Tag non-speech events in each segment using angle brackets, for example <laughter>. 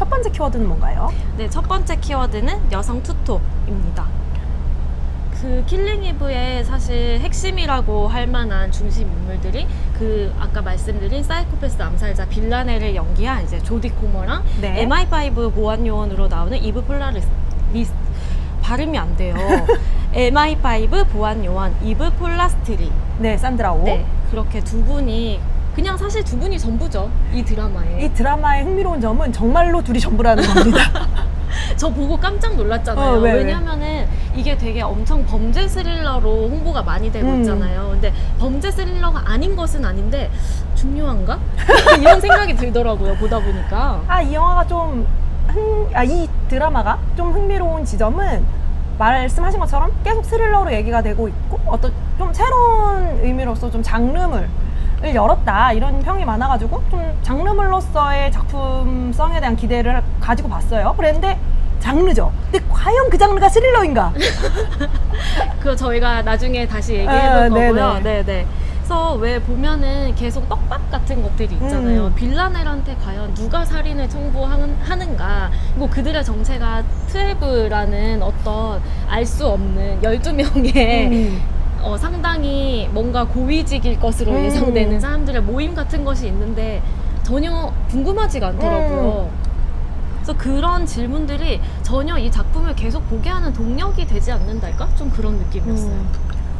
첫 번째 키워드는 뭔가요? 네, 첫 번째 키워드는 여성 투톱입니다. 그 킬링 이브의 사실 핵심이라고 할 만한 중심 인물들이 그 아까 말씀드린 사이코패스 암살자 빌라네를 연기한 이제 조디 코머랑 네. MI5 보안 요원으로 나오는 이브 폴라리스 리스 발음이 안 돼요. MI5 보안 요원 이브 폴라스트리. 네, 산드라오. 네, 그렇게 두 분이 그냥 사실 두 분이 전부죠 이 드라마에. 이 드라마의 흥미로운 점은 정말로 둘이 전부라는 겁니다. <laughs> 저 보고 깜짝 놀랐잖아요. 어, 왜, 왜? 왜냐면은 이게 되게 엄청 범죄 스릴러로 홍보가 많이 되고 음. 있잖아요. 근데 범죄 스릴러가 아닌 것은 아닌데 중요한가? <laughs> 이런 생각이 들더라고요. 보다 보니까. 아, 이 영화가 좀 흥, 아, 이 드라마가 좀 흥미로운 지점은 말씀하신 것처럼 계속 스릴러로 얘기가 되고 있고 어떤 좀 새로운 의미로서 좀 장르물 을 열었다 이런 평이 많아가지고 좀 장르물로서의 작품성에 대한 기대를 가지고 봤어요. 그랬는데 장르죠. 근데 과연 그 장르가 스릴러인가? <laughs> 그거 저희가 나중에 다시 얘기해 아, 볼 거고요. 네네. 네네. 그래서 왜 보면은 계속 떡밥 같은 것들이 있잖아요. 음. 빌라넬한테 과연 누가 살인을 청구하는가. 그리고 그들의 정체가 트레브라는 어떤 알 수 없는 12명의 음. 어, 상당히 뭔가 고위직일 것으로 음. 예상되는 사람들의 모임 같은 것이 있는데 전혀 궁금하지가 않더라고요. 음. 그래서 그런 질문들이 전혀 이 작품을 계속 보게 하는 동력이 되지 않는달까? 좀 그런 느낌이었어요. 음.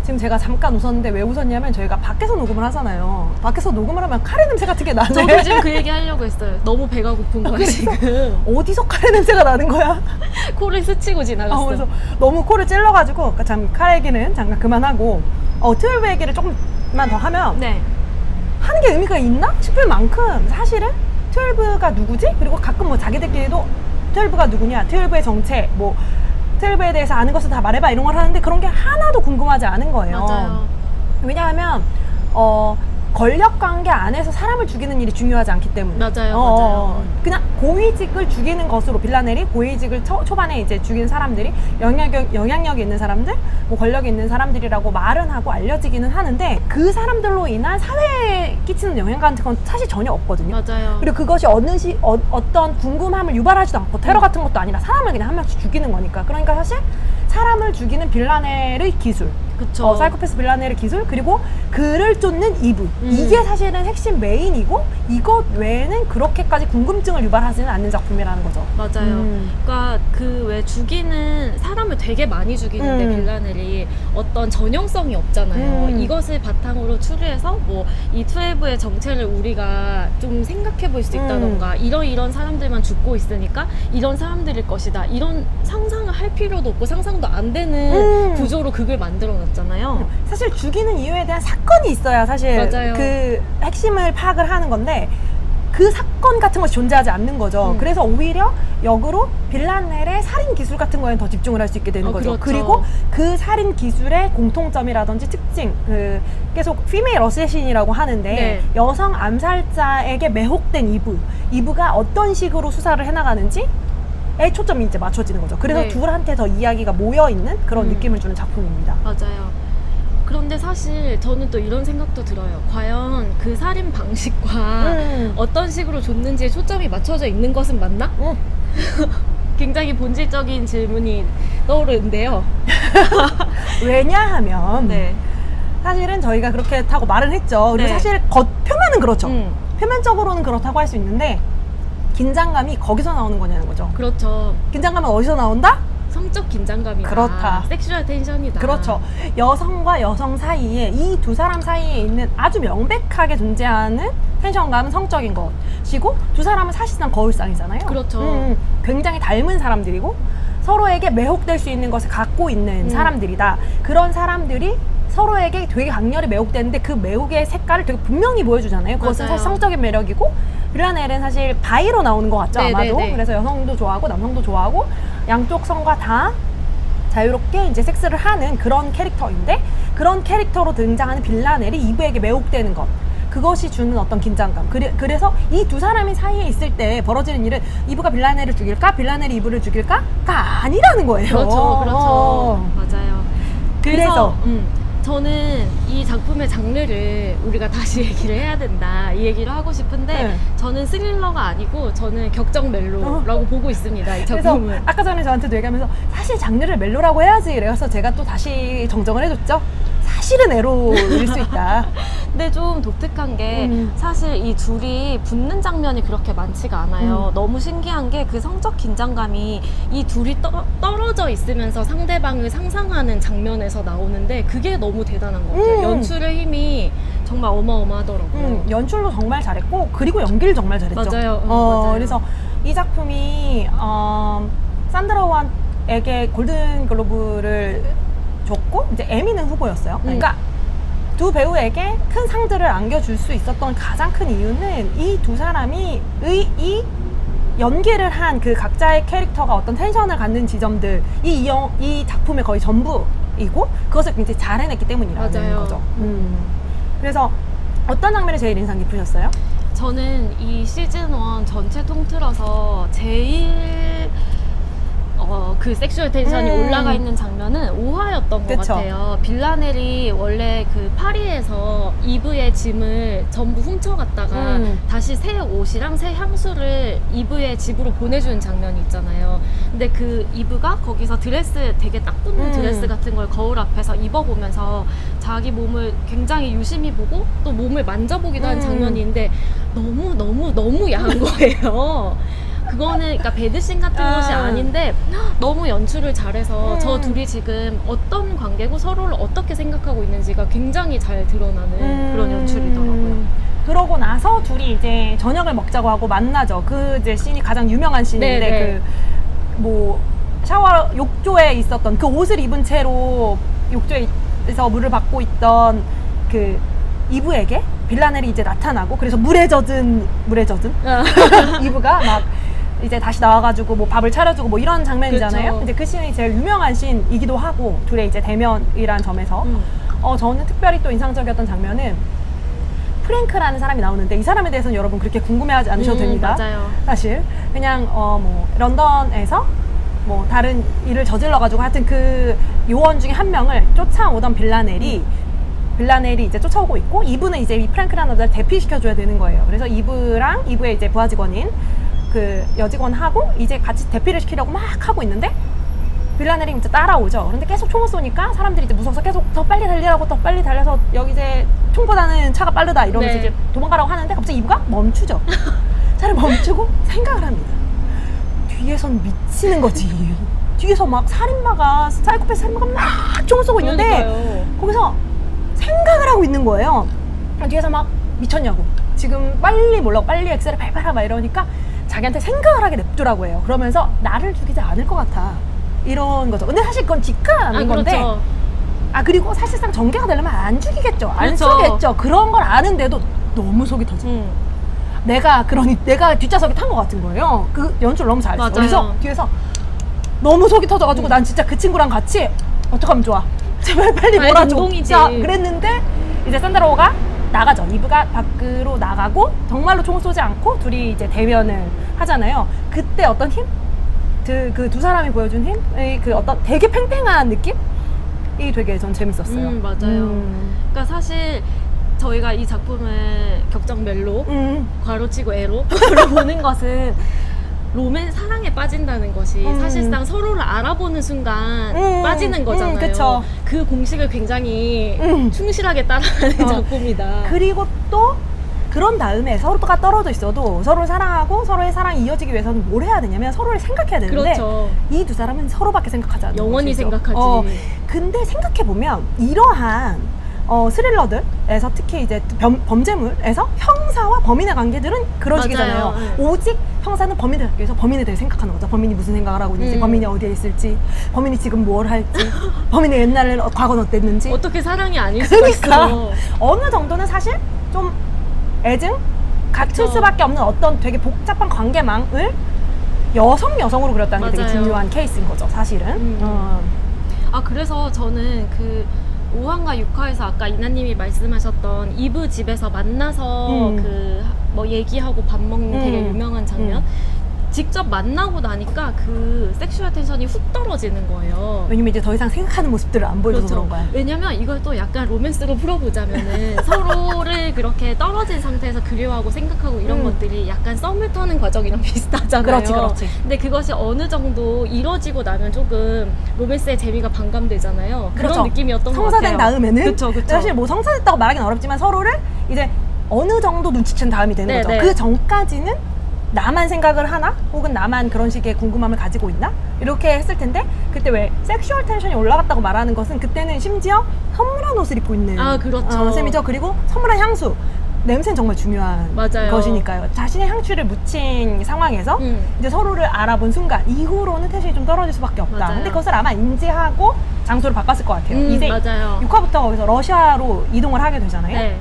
지금 제가 잠깐 웃었는데 왜 웃었냐면 저희가 밖에서 녹음을 하잖아요. 밖에서 녹음을 하면 카레 냄새 같은 게 나네. 저도 지금 그 얘기 하려고 했어요. 너무 배가 고픈 거야, 지금. 어디서 카레 냄새가 나는 거야? <laughs> 코를 스치고 아, 지나갔어. 그래서 너무 코를 찔러가지고 그러니까 참 카레 얘기는 잠깐 그만하고 어, 트웰브 얘기를 조금만 더 하면 네. 하는 게 의미가 있나 싶을 만큼 사실은 트웰브가 누구지? 그리고 가끔 뭐 자기들끼리도 트웰브가 누구냐, 트웰브의 정체, 뭐 트웰브에 대해서 아는 것을 다 말해봐 이런 걸 하는데 그런 게 하나도 궁금하지 않은 거예요. 맞아요. 왜냐하면 어 권력 관계 안에서 사람을 죽이는 일이 중요하지 않기 때문에 맞아요, 어, 맞아요. 그냥 고위직을 죽이는 것으로 빌라넬이 고위직을 초, 초반에 이제 죽인 사람들이 영향력 영향력이 있는 사람들, 뭐 권력이 있는 사람들이라고 말은 하고 알려지기는 하는데 그 사람들로 인한 사회에 끼치는 영향 같은 건 사실 전혀 없거든요. 맞아요. 그리고 그것이 어느 시 어, 어떤 궁금함을 유발하지도 않고 테러 같은 것도 아니라 사람을 그냥 한 명씩 죽이는 거니까 그러니까 사실 사람을 죽이는 빌라넬의 기술 그쵸. 어, 사이코패스 빌라넬의 기술 그리고 그를 쫓는 이브 음. 이게 사실은 핵심 메인이고 이것 외에는 그렇게까지 궁금증을 유발하지는 않는 작품이라는 거죠. 맞아요. 음. 그러니까 그 왜 죽이는 사람을 되게 많이 죽이는데 음. 빌라넬이 어떤 전형성이 없잖아요. 음. 이것을 바탕으로 추리해서 뭐이 트웨브의 정체를 우리가 좀 생각해 볼수 음. 있다던가 이런 이런 사람들만 죽고 있으니까 이런 사람들일 것이다. 이런 상상을 할 필요도 없고 상상도 안 되는 음. 구조로 그걸 만들어 놨 잖아요. 사실 죽이는 이유에 대한 사건이 있어야 사실 맞아요. 그 핵심을 파악을 하는 건데 그 사건 같은 것이 존재하지 않는 거죠. 음. 그래서 오히려 역으로 빌라넬의 살인 기술 같은 거에 더 집중을 할 수 있게 되는 어, 거죠. 그렇죠. 그리고 그 살인 기술의 공통점이라든지 특징, 그 계속 피메일 어세신이라고 하는데 네. 여성 암살자에게 매혹된 이브, 이브가 어떤 식으로 수사를 해나가는지 에 초점이 이제 맞춰지는 거죠. 그래서 네. 둘한테 더 이야기가 모여 있는 그런 음. 느낌을 주는 작품입니다. 맞아요. 그런데 사실 저는 또 이런 생각도 들어요. 과연 그 살인 방식과 음. 어떤 식으로 줬는지에 초점이 맞춰져 있는 것은 맞나? 음. <laughs> 굉장히 본질적인 질문이 떠오르는데요. <laughs> 왜냐하면 네. 사실은 저희가 그렇게 타고 말은 했죠. 그리고 네. 사실 겉 표면은 그렇죠. 음, 표면적으로는 그렇다고 할 수 있는데 긴장감이 거기서 나오는 거냐는 거죠. 그렇죠. 긴장감은 어디서 나온다? 성적 긴장감이다. 그렇다. 섹슈얼 텐션이다. 그렇죠. 여성과 여성 사이에 이 두 사람 사이에 있는 아주 명백하게 존재하는 텐션감은 성적인 것이고 두 사람은 사실상 거울상이잖아요. 그렇죠. 음, 굉장히 닮은 사람들이고 서로에게 매혹될 수 있는 것을 갖고 있는 음. 사람들이다. 그런 사람들이 서로에게 되게 강렬히 매혹되는데 그 매혹의 색깔을 되게 분명히 보여주잖아요. 그것은 맞아요. 사실 성적인 매력이고 빌라넬은 사실 바이로 나오는 것 같죠 네, 아마도. 네, 네. 그래서 여성도 좋아하고 남성도 좋아하고 양쪽 성과 다 자유롭게 이제 섹스를 하는 그런 캐릭터인데 그런 캐릭터로 등장하는 빌라넬이 이브에게 매혹되는 것 그것이 주는 어떤 긴장감 그래, 그래서 이 두 사람이 사이에 있을 때 벌어지는 일은 이브가 빌라넬을 죽일까 빌라넬이 이브를 죽일까가 아니라는 거예요 그렇죠. 그렇죠. 어. 맞아요. 그래서. 음, 저는 이 작품의 장르를 우리가 다시 <laughs> 얘기를 해야 된다 이 얘기를 하고 싶은데 네. 저는 스릴러가 아니고 저는 격정 멜로라고 보고 있습니다 이 어. 그래서 작품은 아까 전에 저한테도 얘기하면서 사실 장르를 멜로라고 해야지 그래서 제가 또 다시 정정을 해줬죠. 사실은 에로일 수 있다. <laughs> 근데 좀 독특한 게 음. 사실 이 둘이 붙는 장면이 그렇게 많지가 않아요. 음. 너무 신기한 게 그 성적 긴장감이 이 둘이 떠, 떨어져 있으면서 상대방을 상상하는 장면에서 나오는데 그게 너무 대단한 것 같아요. 음. 연출의 힘이 정말 어마어마하더라고요. 음, 연출도 정말 잘했고 그리고 연기를 정말 잘했죠. 맞아요. 음, 어, 맞아요. 그래서 이 작품이 어, 산드라 완에게 골든 글로브를 줬고 이제 에미는 후보였어요. 음. 그러니까 두 배우에게 큰 상들을 안겨줄 수 있었던 가장 큰 이유는 이 두 사람이 의, 이 연기를 한 그 각자의 캐릭터가 어떤 텐션을 갖는 지점들 이, 영, 이 작품의 거의 전부이고 그것을 굉장히 잘 해냈기 때문이라는 맞아요. 거죠. 음. 그래서 어떤 장면이 제일 인상 깊으셨어요? 저는 이 시즌 1 전체 통틀어서 제일 어, 그 섹슈얼 텐션이 음. 올라가 있는 장면은 5화였던 것 그쵸. 같아요. 빌라넬이 원래 그 파리에서 이브의 짐을 전부 훔쳐갔다가 음. 다시 새 옷이랑 새 향수를 이브의 집으로 보내주는 장면이 있잖아요. 근데 그 이브가 거기서 드레스 되게 딱 붙는 음. 드레스 같은 걸 거울 앞에서 입어보면서 자기 몸을 굉장히 유심히 보고 또 몸을 만져보기도 한 음. 장면이 있는데 너무 너무 너무 야한 거예요. 그거는 그러니까 배드신 같은 아. 것이 아닌데 너무 연출을 잘해서 음. 저 둘이 지금 어떤 관계고 서로를 어떻게 생각하고 있는지가 굉장히 잘 드러나는 음. 그런 연출이더라고요. 그러고 나서 둘이 이제 저녁을 먹자고 하고 만나죠. 그 이제 씬이 가장 유명한 씬인데 네, 네. 그뭐 샤워 욕조에 있었던 그 옷을 입은 채로 욕조에서 물을 받고 있던 그 이브에게 빌라넬이 이제 나타나고 그래서 물에 젖은 물에 젖은 <laughs> 이브가 막 이제 다시 나와가지고 뭐 밥을 차려주고 뭐 이런 장면이잖아요. 그쵸. 이제 그 씬이 제일 유명한 씬이기도 하고 둘의 이제 대면이란 점에서 음. 어 저는 특별히 또 인상적이었던 장면은 프랭크라는 사람이 나오는데 이 사람에 대해서는 여러분 그렇게 궁금해하지 않으셔도 음, 됩니다. 맞아요. 사실 그냥 어 뭐 런던에서 뭐 다른 일을 저질러 가지고 하여튼 그 요원 중에 한 명을 쫓아오던 빌라넬이 빌라넬이 이제 쫓아오고 있고 이브는 이제 이 프랭크라는 남자를 대피시켜줘야 되는 거예요. 그래서 이브랑 이브의 이제 부하 직원인 그 여직원하고 이제 같이 대피를 시키려고 막 하고 있는데 빌라넬이 이제 따라오죠. 그런데 계속 총을 쏘니까 사람들이 이제 무서워서 계속 더 빨리 달리라고 더 빨리 달려서 여기 이제 총보다는 차가 빠르다 이러면서 네. 이제 도망가라고 하는데 갑자기 이브가 멈추죠. <laughs> 차를 멈추고 생각을 합니다. 뒤에선 미치는 거지. 뒤에서 막 살인마가 사이코패스 살인마가 막 총을 쏘고 있는데 그러니까요. 거기서 생각을 하고 있는 거예요. 뒤에서 막 미쳤냐고. 지금 빨리 몰라 빨리 엑셀을 밟아라 막 이러니까 자기한테 생각을 하게 냅두라고 해요. 그러면서 나를 죽이지 않을 것 같아. 이런 거죠. 근데 사실 그건 직관하는 아, 건데 그렇죠. 아 그리고 사실상 전개가 되려면 안 죽이겠죠. 안 그렇죠. 쏘겠죠. 그런 걸 아는데도 너무 속이 터져. 음. 내가 그러니 내가 뒷좌석에 탄 것 같은 거예요. 그 연출 너무 잘했어. 맞아요. 그래서 뒤에서 너무 속이 터져가지고 난 진짜 그 친구랑 같이 어떡하면 좋아. <laughs> 제발 빨리 아예 몰아줘. 감동이지. 자, 그랬는데 이제 산드로가 나가죠. 이브가 밖으로 나가고 정말로 총을 쏘지 않고 둘이 이제 대면을 하잖아요. 그때 어떤 힘? 그그두 사람이 보여준 힘? 이그 어떤 되게 팽팽한 느낌? 이 되게 전 재밌었어요. 음, 맞아요. 음. 그러니까 사실 저희가 이 작품을 격정 멜로 음. 괄호치고 에로 로 <laughs> 보는 것은 로맨 사랑에 빠진다는 것이 음. 사실상 서로를 알아보는 순간 음, 빠지는 거잖아요. 음, 그쵸. 그 공식을 굉장히 음. 충실하게 따라가는 어. 작품이다. 그리고 또 그런 다음에 서로가 떨어져 있어도 서로를 사랑하고 서로의 사랑이 이어지기 위해서는 뭘 해야 되냐면 서로를 생각해야 되는데 그렇죠. 이 두 사람은 서로밖에 생각하지 않는 영원히 것이죠. 생각하지. 어, 근데 생각해 보면 이러한 어, 스릴러들에서 특히 이제 범, 범죄물에서 형사와 범인의 관계들은 맞아요. 식이잖아요. 네. 오직 형사는 범인을 잡기 위해서 범인에 대해 생각하는 거죠. 범인이 무슨 생각을 하고 있는지, 음. 범인이 어디에 있을지, 범인이 지금 뭘 할지, 범인의 옛날에는 어, 과거는 어땠는지. 어떻게 사랑이 아닐 수가 그러니까 있어. 어느 정도는 사실 좀 애증 갖출 그쵸. 수밖에 없는 어떤 되게 복잡한 관계망을 여성 여성으로 그렸다는 게 되게 맞아요. 중요한 케이스인 거죠, 사실은. 음. 어. 아 그래서 저는 그 5화인가 6화에서 아까 이나님이 말씀하셨던 이브 집에서 만나서 음. 그뭐 얘기하고 밥 먹는 되게 음. 유명한 장면 음. 직접 만나고 나니까 그 섹슈얼 텐션이 훅 떨어지는 거예요. 왜냐면 이제 더 이상 생각하는 모습들을 안 보여줘서 그런 거야. 왜냐면 이걸 또 약간 로맨스로 풀어보자면은 <laughs> 서로를 그렇게 떨어진 상태에서 그리워하고 생각하고 이런 음. 것들이 약간 썸을 타는 과정이랑 <laughs> 비슷하잖아요. 그렇지, 그렇지. 근데 그것이 어느 정도 이뤄지고 나면 조금 로맨스의 재미가 반감되잖아요. 그런 그렇죠. 느낌이었던 것 같아요. 성사된 다음에는 그쵸, 그쵸. 사실 뭐 성사됐다고 말하기는 어렵지만 서로를 이제 어느 정도 눈치챈 다음이 되는 네, 거죠. 네. 그 전까지는 나만 생각을 하나 혹은 나만 그런 식의 궁금함을 가지고 있나 이렇게 했을 텐데 그때 왜 섹슈얼 텐션이 올라갔다고 말하는 것은 그때는 심지어 선물한 옷을 입고 있는 아, 그렇죠. 어, 셈이죠. 그리고 선물한 향수 냄새는 정말 중요한 맞아요. 것이니까요. 자신의 향취를 묻힌 상황에서 음. 이제 서로를 알아본 순간 이후로는 텐션이 좀 떨어질 수밖에 없다. 맞아요. 근데 그것을 아마 인지하고 장소를 바꿨을 것 같아요. 음, 이제 맞아요. 6화부터 거기서 러시아로 이동을 하게 되잖아요. 네.